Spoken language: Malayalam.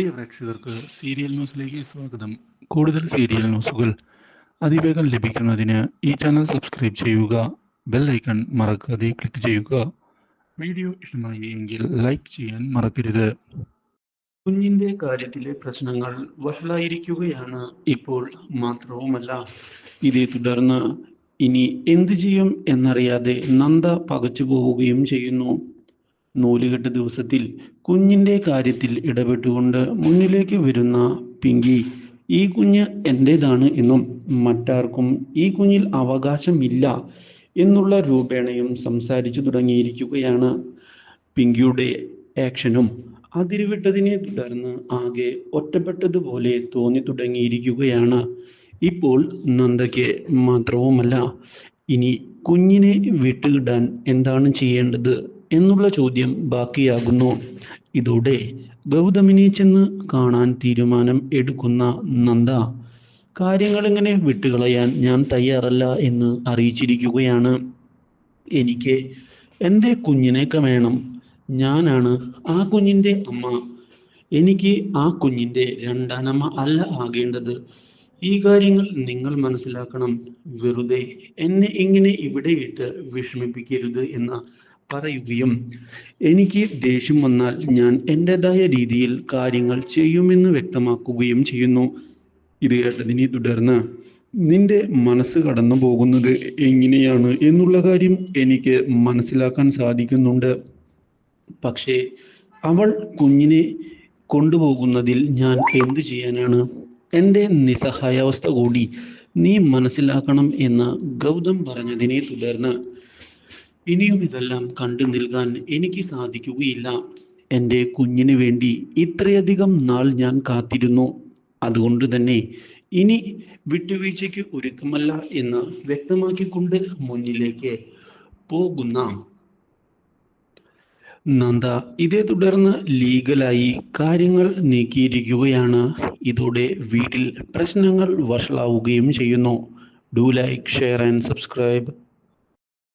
പ്രിയ പ്രേക്ഷകർക്ക് സീരിയൽ ന്യൂസിലേക്ക് സ്വാഗതം. കൂടുതൽ സീരിയൽ ന്യൂസുകൾ അതിവേഗം ലഭിക്കുന്നതിന് ഈ ചാനൽ സബ്സ്ക്രൈബ് ചെയ്യുക ബെൽ ഐക്കൺ മറക്കാതെ ക്ലിക്ക് ചെയ്യുക. വീഡിയോ ഇഷ്ടമായി എങ്കിൽ ലൈക്ക് ചെയ്യാൻ മറക്കരുത്. കുഞ്ഞിന്റെ കാര്യത്തിലെ പ്രശ്നങ്ങൾ വഷളായിരിക്കുകയാണ് ഇപ്പോൾ മാത്രവുമല്ല. ഇതേ തുടർന്ന് ഇനി എന്തു ചെയ്യും എന്നറിയാതെ നന്ദ പകച്ചു പോവുകയും ചെയ്യുന്നു. നൂലുകെട്ട് ദിവസത്തിൽ കുഞ്ഞിന്റെ കാര്യത്തിൽ ഇടപെട്ടുകൊണ്ട് മുന്നിലേക്ക് വരുന്ന പിങ്കി ഈ കുഞ്ഞ് എന്റേതാണ് എന്നും മറ്റാർക്കും ഈ കുഞ്ഞിൽ അവകാശമില്ല എന്നുള്ള രൂപേണയും സംസാരിച്ചു തുടങ്ങിയിരിക്കുകയാണ് പിങ്കിയുടെ ആക്ഷനും. അതിരുവിട്ടതിനെ തുടർന്ന് ആകെ ഒറ്റപ്പെട്ടതുപോലെ തോന്നി തുടങ്ങിയിരിക്കുകയാണ്. ഇപ്പോൾ നന്ദയ്ക്ക് മാത്രവുമല്ല ഇനി കുഞ്ഞിനെ വിട്ടുകിടാൻ എന്താണ് ചെയ്യേണ്ടത്? എന്നുള്ള ചോദ്യം ബാക്കിയാകുന്നു. ഇതോടെ ഗൗതമിനെ ചെന്ന് കാണാൻ തീരുമാനം എടുക്കുന്ന നന്ദ കാര്യങ്ങൾ ഇങ്ങനെ വിട്ടുകളയാൻ ഞാൻ തയ്യാറല്ല എന്ന് അറിയിച്ചിരിക്കുകയാണ്. എനിക്ക് എന്റെ കുഞ്ഞിനെയൊക്കെ വേണം. ഞാനാണ് ആ കുഞ്ഞിന്റെ അമ്മ. എനിക്ക് ആ കുഞ്ഞിന്റെ രണ്ടാനമ്മ അല്ല ആകേണ്ടത്. ഈ കാര്യങ്ങൾ നിങ്ങൾ മനസ്സിലാക്കണം. വെറുതെ എന്നെ ഇങ്ങനെ ഇവിടെ ഇട്ട് വിഷമിപ്പിക്കരുത് എന്ന് പറയുകയും എനിക്ക് ദേഷ്യം വന്നാൽ ഞാൻ എന്റെതായ രീതിയിൽ കാര്യങ്ങൾ ചെയ്യുമെന്ന് വ്യക്തമാക്കുകയും ചെയ്യുന്നു. ഇത് കേട്ടതിനെ തുടർന്ന് നിന്റെ മനസ്സ് കടന്നു പോകുന്നത് എങ്ങനെയാണ് എന്നുള്ള കാര്യം എനിക്ക് മനസ്സിലാക്കാൻ സാധിക്കുന്നുണ്ട്. പക്ഷേ അവൾ കുഞ്ഞിനെ കൊണ്ടുപോകുന്നതിൽ ഞാൻ എന്തു ചെയ്യാനാണ്? എന്റെ നിസ്സഹായാവസ്ഥ കൂടി നീ മനസ്സിലാക്കണം എന്ന് ഗൗതം പറഞ്ഞതിനെ തുടർന്ന് ഇനിയും ഇതെല്ലാം കണ്ടു നിൽക്കാൻ എനിക്ക് സാധിക്കുകയില്ല. എന്റെ കുഞ്ഞിന് വേണ്ടി ഇത്രയധികം നാൾ ഞാൻ കാത്തിരുന്നു. അതുകൊണ്ട് തന്നെ ഇനി വിട്ടുവീഴ്ചയ്ക്ക് ഒരുക്കമല്ല എന്ന് വ്യക്തമാക്കിക്കൊണ്ട് മുന്നിലേക്ക് പോകുന്ന നന്ദ. ഇതേ തുടർന്ന് ലീഗലായി കാര്യങ്ങൾ നീക്കിയിരിക്കുകയാണ്. ഇതോടെ വീട്ടിൽ പ്രശ്നങ്ങൾ വഷളാവുകയും ചെയ്യുന്നു. Do like share and subscribe.